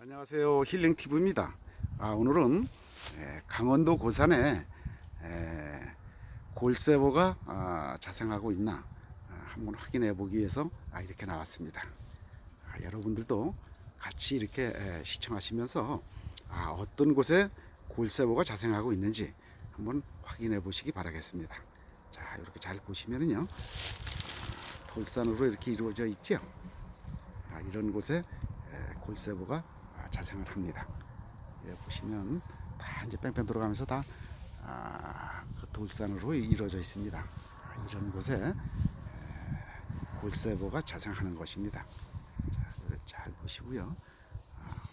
안녕하세요 힐링 TV입니다. 아, 오늘은 에, 강원도 고산에 에, 골세보가 아, 자생하고 있나 아, 한번 확인해 보기 위해서 아, 이렇게 나왔습니다. 아, 여러분들도 같이 이렇게 에, 시청하시면서 아, 어떤 곳에 골세보가 자생하고 있는지 한번 확인해 보시기 바라겠습니다. 자 이렇게 잘 보시면은요 아, 돌산으로 이렇게 이루어져 있죠. 아, 이런 곳에 에, 골세보가 아, 자생을 합니다. 예, 보시면 다 이제 뺑뺑 돌아가면서 다 아, 그 돌산으로 이루어져 있습니다. 아, 이런 곳에 에, 골세보가 자생하는 것입니다. 자, 잘 보시고요. 아,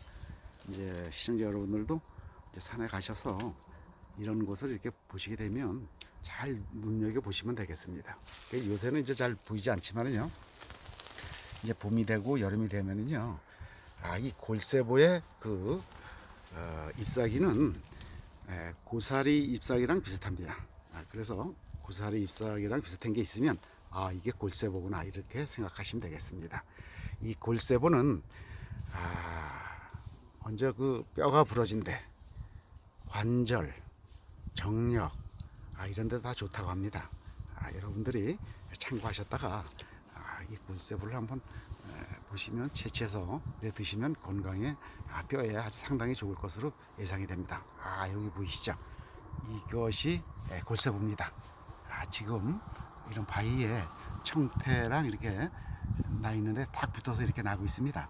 이제 시청자 여러분들도 이제 산에 가셔서 이런 곳을 이렇게 보시게 되면 잘 눈여겨 보시면 되겠습니다. 그 요새는 이제 잘 보이지 않지만은요. 이제 봄이 되고 여름이 되면은요. 아, 이 골세보의 그 어, 잎사귀는 에, 고사리 잎사귀랑 비슷합니다. 아, 그래서 고사리 잎사귀랑 비슷한 게 있으면 아 이게 골세보구나 이렇게 생각하시면 되겠습니다. 이 골세보는 아 먼저 그 뼈가 부러진데 관절, 정력 아 이런 데 다 좋다고 합니다. 아, 여러분들이 참고하셨다가 아, 이 골세보를 한번 에, 보시면 채취해서 내 드시면 건강에 아, 뼈에 아주 상당히 좋을 것으로 예상이 됩니다. 아 여기 보이시죠? 이것이 에, 골세보입니다. 아, 지금 이런 바위에 청태랑 이렇게 나 있는데 딱 붙어서 이렇게 나고 있습니다.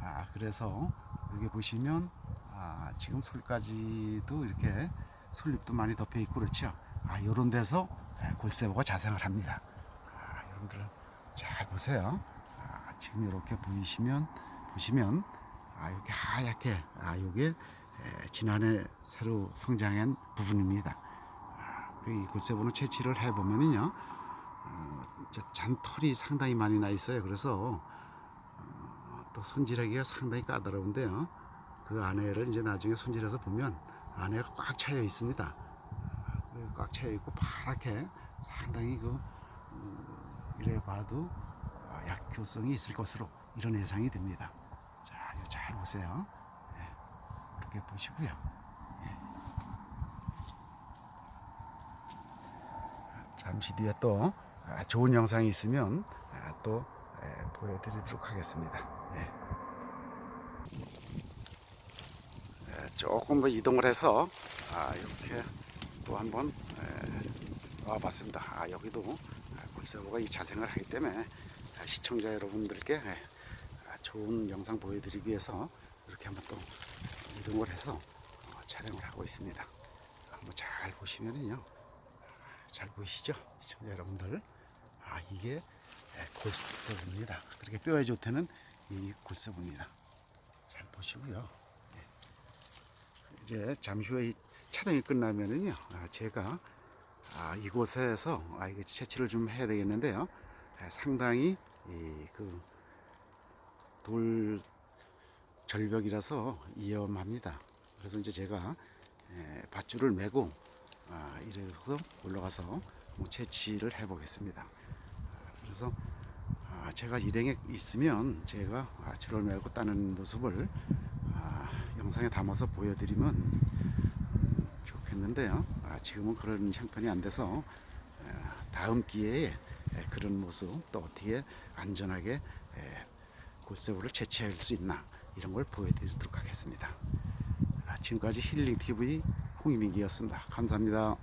아, 그래서 여기 보시면 아, 지금 솔까지도 이렇게 솔잎도 많이 덮여 있고 그렇죠. 아, 이런 데서 에, 골세보가 자생을 합니다. 아, 여러분들 잘 보세요. 아, 지금 이렇게 보이시면 보시면 아, 이렇게 하얗게 아, 에, 지난해 새로 성장한 부분입니다. 아, 이 골세보는 채취를 해 보면은요. 어, 저 잔털이 상당히 많이 나 있어요. 그래서 어, 또 손질하기가 상당히 까다로운데요. 그 안에를 이제 나중에 손질해서 보면 안에가 꽉 차여 있습니다. 아, 그꽉 차여 있고 파랗게 상당히 그 음, 이래 봐도 어, 약효성이 있을 것으로 이런 예상이 됩니다. 자, 이거 잘 보세요. 예, 이렇게 보시고요. 예. 잠시 뒤에 또 아, 좋은 영상이 있으면 아, 또 예, 보여드리도록 하겠습니다. 조금 더 이동을 해서 아, 이렇게 또 한번 예, 와봤습니다. 아, 여기도 아, 골세보가 이 자생을 하기 때문에 아, 시청자 여러분들께 예, 아, 좋은 영상 보여드리기 위해서 이렇게 한번 또 이동을 해서 어, 촬영을 하고 있습니다. 한번 잘 보시면은요. 잘 보이시죠? 시청자 여러분들. 아, 이게 예, 골세보입니다. 그렇게 뼈에 좋다는 이 골세보입니다. 잘 보시고요. 예. 이제 잠시 후에 이 촬영이 끝나면은요, 아, 제가 아, 이곳에서 아, 이게 채취를 좀 해야 되겠는데요. 아, 상당히 이그돌 절벽이라서 위험합니다. 그래서 이제 제가 에, 밧줄을 메고 아, 이래서 올라가서 뭐 채취를 해보겠습니다. 아, 그래서 아, 제가 일행에 있으면 제가 아, 줄을 메고 따는 모습을 아, 영상에 담아서 보여드리면 음, 좋겠는데요. 아, 지금은 그런 형편이 안 돼서 아, 다음 기회에 에, 그런 모습 또 어떻게 안전하게 에, 골세보를 채취할 수 있나 이런 걸 보여드리도록 하겠습니다. 아, 지금까지 힐링 TV 홍희민기였습니다. 감사합니다.